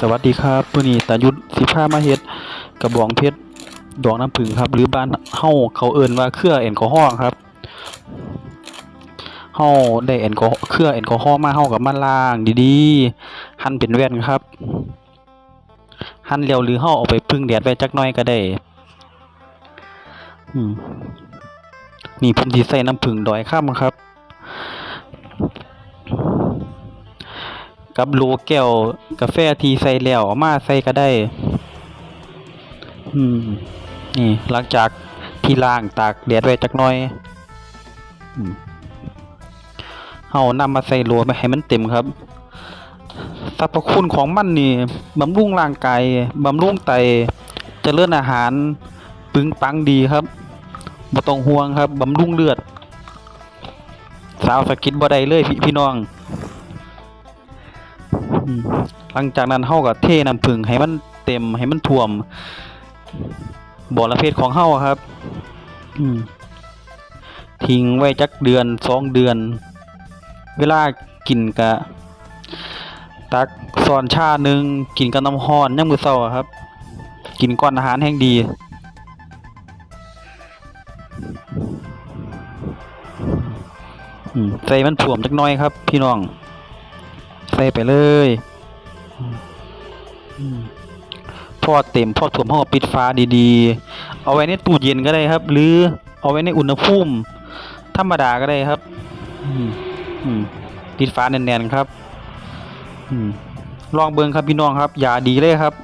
สวัสดีครับมื้อนี้ตายุทธสิพามาเฮ็ดกระบองเพชรดอกน้ำผึ้งครับ หรือบ้านเฮาเขาเอิ้นว่าเครือแอลกอฮอล์ครับเฮาได้แอลกอฮอล์เครือแอลกอฮอล์มาเฮาก็มาล้างดีๆ หั่นเป็นแว่นครับ หั่นแล้วหรือเฮาเอาไปพึ่งแดดไว้จักหน่อยก็ได้นี่ผมสิใส่น้ำผึ้งดอยค่ำครับ กับโลแก้วกาแฟทีใส่แล้วเอามาใส่ก็ได้ อืม นี่หลังจากที่ล้างตากแดดไว้จักหน่อยเฮานำมาใส่โลไปให้มันเต็มครับสรรพคุณของมันนี่บำรุงร่างกายบำรุงไตเจริญอาหารปึงปังดีครับบ่ต้องห่วงครับบำรุงเลือด สาวสะกิดบ่ได้เลยพี่พี่น้อง หลังจากนั้นเฮาก็เทน้ำผึ้งให้มันเต็มให้มันท่วมบ่อละเพศของเฮาครับทิ้งไว้จักเดือนสองเดือน เวลากินกะ ตักซ้อนชาหนึ่งกินกับน้ำร้อนยามมื้อเช้าครับ กินก่อนอาหารแห่งดีใส่มันท่วมจักน่อยครับ พี่น้อง ใส่ไปเลยอืมพอเต็มพอถ่วมห้องปิดฟ้าดีๆ เอาไว้ในตู้เย็นก็ได้ครับ หรือเอาไว้ในอุณหภูมิธรรมดาก็ได้ครับปิดฟ้าแน่นๆครับอลองเบิ้งครับพี่น้องครับ อย่าดีเลยครับ